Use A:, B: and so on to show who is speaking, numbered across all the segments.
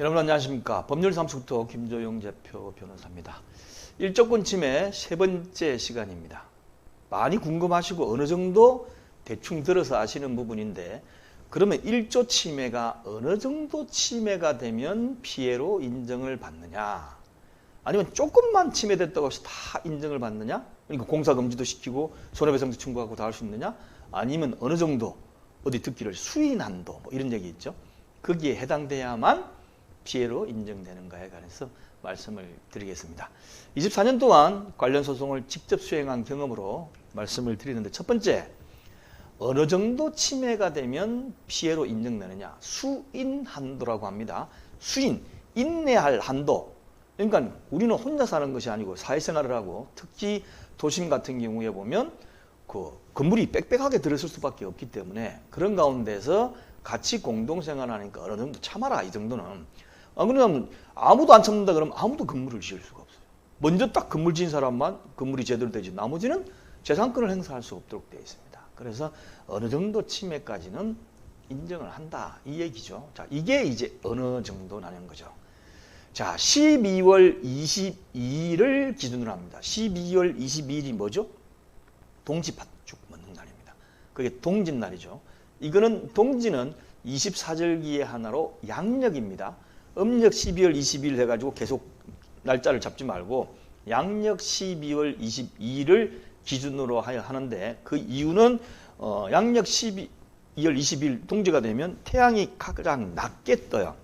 A: 여러분 안녕하십니까. 법률사무소부터 김조용 대표 변호사입니다. 일조권 침해 세 번째 시간입니다. 많이 궁금하시고 어느 정도 대충 들어서 아시는 부분인데 그러면 일조 침해가 어느 정도 침해가 되면 피해로 인정을 받느냐 아니면 조금만 침해됐다고 해서 다 인정을 받느냐 그러니까 공사 금지도 시키고 손해배상도 청구하고 다 할 수 있느냐 아니면 어느 정도 어디 듣기를 수인 한도 뭐 이런 얘기 있죠 거기에 해당돼야만 피해로 인정되는 가에 관해서 말씀을 드리겠습니다. 24년 동안 관련 소송을 직접 수행한 경험으로 말씀을 드리는데 첫 번째 어느 정도 침해가 되면 피해로 인정되느냐 수인 한도라고 합니다. 수인 인내할 한도 그러니까 우리는 혼자 사는 것이 아니고 사회생활을 하고 특히 도심 같은 경우에 보면 그 건물이 빽빽하게 들었을 수밖에 없기 때문에 그런 가운데서 같이 공동생활하니까 어느 정도 참아라 이 정도는 아, 그러면 아무도 안 참는다 그러면 아무도 건물을 지을 수가 없어요. 먼저 딱 건물 지은 사람만 건물이 제대로 되지 나머지는 재산권을 행사할 수 없도록 되어 있습니다. 그래서 어느 정도 침해까지는 인정을 한다 이 얘기죠. 자 이게 이제 어느 정도라는 거죠. 자 12월 22일을 기준으로 합니다. 12월 22일이 뭐죠? 동지팥죽 먹는 날입니다. 그게 동짓날이죠. 이거는 동지는 24절기의 하나로 양력입니다. 음력 12월 20일 해가지고 계속 날짜를 잡지 말고 양력 12월 22일을 기준으로 하는데 그 이유는 어, 양력 12월 20일 동지가 되면 태양이 가장 낮게 떠요.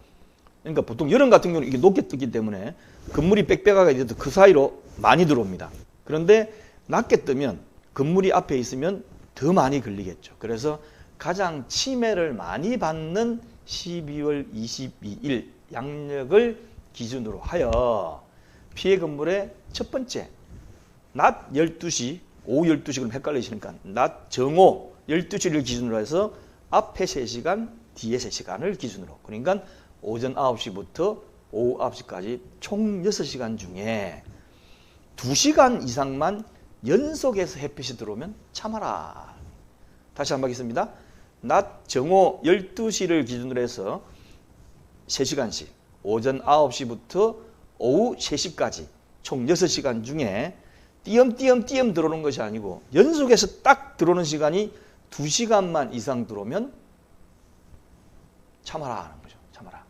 A: 그러니까 보통 여름 같은 경우는 이게 높게 뜨기 때문에 건물이 빽빽하게 돼도 그 사이로 많이 들어옵니다. 그런데 낮게 뜨면 건물이 앞에 있으면 더 많이 걸리겠죠. 그래서 가장 침해를 많이 받는 12월 22일 양력을 기준으로 하여 피해 건물의 첫 번째 낮 12시, 오후 12시 그럼 헷갈리시니까 낮 정오 12시를 기준으로 해서 앞에 3시간, 뒤에 3시간을 기준으로 그러니까 오전 9시부터 오후 9시까지 총 6시간 중에 2시간 이상만 연속해서 햇빛이 들어오면 참아라. 다시 한번 하겠습니다. 낮 정오 12시를 기준으로 해서 3시간씩 오전 9시부터 오후 3시까지 총 6시간 중에 띄엄띄엄 띄엄 들어오는 것이 아니고 연속해서 딱 들어오는 시간이 2시간만 이상 들어오면 참아라 하는 거죠. 참아라.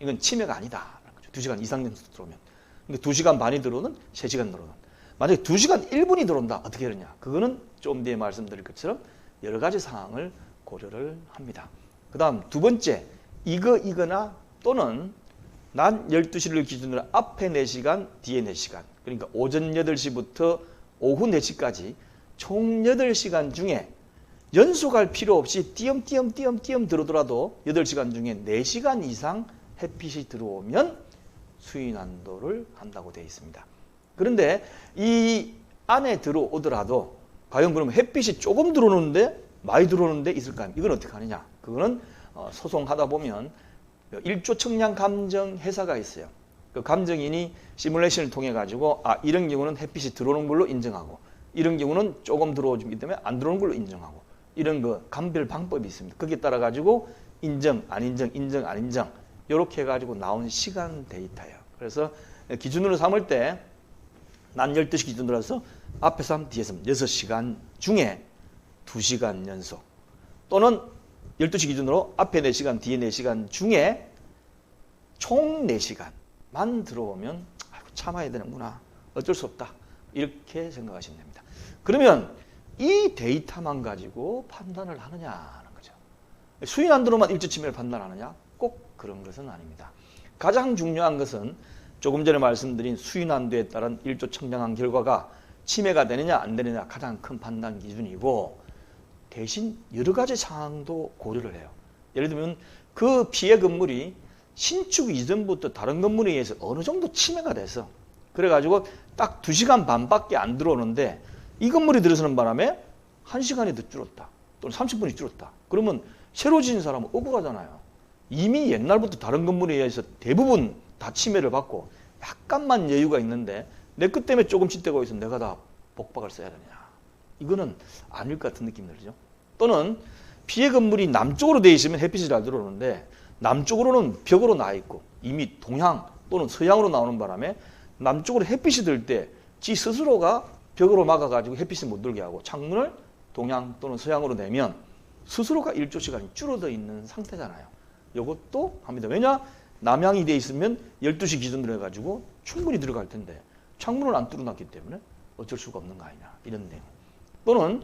A: 이건 침해가 아니다. 하는 거죠. 2시간 이상 연속 들어오면. 근데 2시간 반이 들어오는 3시간 들어오는. 만약에 2시간 1분이 들어온다. 어떻게 되느냐. 그거는 좀 뒤에 말씀드릴 것처럼 여러 가지 상황을 고려를 합니다. 그 다음 두 번째 이거 이거나 또는 낮 12시를 기준으로 앞에 4시간, 뒤에 4시간. 그러니까 오전 8시부터 오후 4시까지 총 8시간 중에 연속할 필요 없이 띄엄띄엄 띄엄띄엄 들어오더라도 8시간 중에 4시간 이상 햇빛이 들어오면 수인한도를 한다고 되어 있습니다. 그런데 이 안에 들어오더라도 과연 그러면 햇빛이 조금 들어오는데 많이 들어오는데 있을까요? 이건 어떻게 하느냐? 그거는 어, 소송하다 보면 일조 청량 감정 회사가 있어요. 그 감정인이 시뮬레이션을 통해 가지고 아 이런 경우는 햇빛이 들어오는 걸로 인정하고 이런 경우는 조금 들어오기 때문에 안 들어오는 걸로 인정하고 이런 그 감별 방법이 있습니다. 거기에 따라 가지고 인정, 안 인정, 인정, 안 인정 이렇게 해가지고 나온 시간 데이터예요. 그래서 기준으로 삼을 때 난 12시 기준으로 해서 앞에 3, 뒤에 3, 6시간 중에 2시간 연속 또는 12시 기준으로 앞에 4시간, 뒤에 4시간 중에 총 4시간만 들어오면 참아야 되는구나. 어쩔 수 없다. 이렇게 생각하시면 됩니다. 그러면 이 데이터만 가지고 판단을 하느냐 하는 거죠. 수인 한도로만 일조 침해를 판단하느냐? 꼭 그런 것은 아닙니다. 가장 중요한 것은 조금 전에 말씀드린 수인 한도에 따른 일조 청량한 결과가 침해가 되느냐 안 되느냐 가장 큰 판단 기준이고 대신 여러 가지 상황도 고려를 해요. 예를 들면 그 피해 건물이 신축 이전부터 다른 건물에 의해서 어느 정도 침해가 돼서 그래가지고 딱 2시간 반밖에 안 들어오는데 이 건물이 들어서는 바람에 1시간이 더 줄었다. 또는 30분이 줄었다. 그러면 새로 지은 사람은 억울하잖아요. 이미 옛날부터 다른 건물에 의해서 대부분 다 침해를 받고 약간만 여유가 있는데 내 것 때문에 조금 칫대고 있으면 내가 다 복박을 써야 되냐. 이거는 아닐 것 같은 느낌이 들죠. 또는 피해 건물이 남쪽으로 되어 있으면 햇빛이 잘 들어오는데 남쪽으로는 벽으로 나 있고 이미 동향 또는 서향으로 나오는 바람에 남쪽으로 햇빛이 들 때 지 스스로가 벽으로 막아가지고 햇빛이 못 들게 하고 창문을 동향 또는 서향으로 내면 스스로가 일조 시간이 줄어들 있는 상태잖아요. 이것도 합니다. 왜냐? 남향이 돼 있으면 12시 기준으로 해가지고 충분히 들어갈 텐데 창문을 안 뚫어놨기 때문에 어쩔 수가 없는 거 아니냐 이런 내용. 또는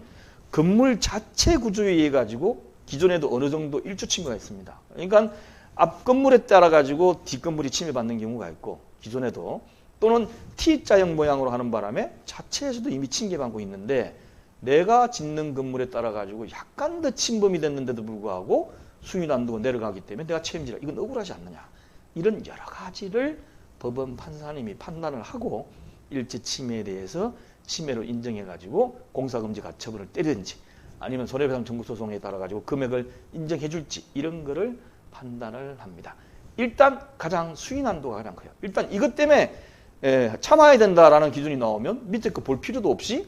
A: 건물 자체 구조에 의해 가지고 기존에도 어느 정도 일조 침해가 있습니다. 그러니까 앞 건물에 따라 가지고 뒷 건물이 침해받는 경우가 있고 기존에도 또는 T자형 모양으로 하는 바람에 자체에서도 이미 침해받고 있는데 내가 짓는 건물에 따라 가지고 약간 더 침범이 됐는데도 불구하고 수위 난도가 내려가기 때문에 내가 책임지라 이건 억울하지 않느냐 이런 여러 가지를 법원 판사님이 판단을 하고 일제 침해에 대해서 침해로 인정해 가지고 공사금지 가처분을 때리든지 아니면 손해배상 청구 소송에 따라 가지고 금액을 인정해 줄지 이런 거를 판단을 합니다. 일단 가장 수위 난도가 가장 커요. 일단 이것 때문에 에, 참아야 된다라는 기준이 나오면 밑에 거 볼 필요도 없이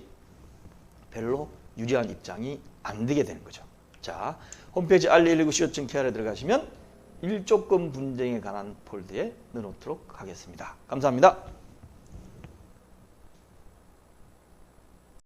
A: 별로 유리한 입장이 안 되게 되는 거죠. 자, 홈페이지 R119 시어증 케어에 들어가시면 일조권 분쟁에 관한 폴드에 넣어놓도록 하겠습니다. 감사합니다.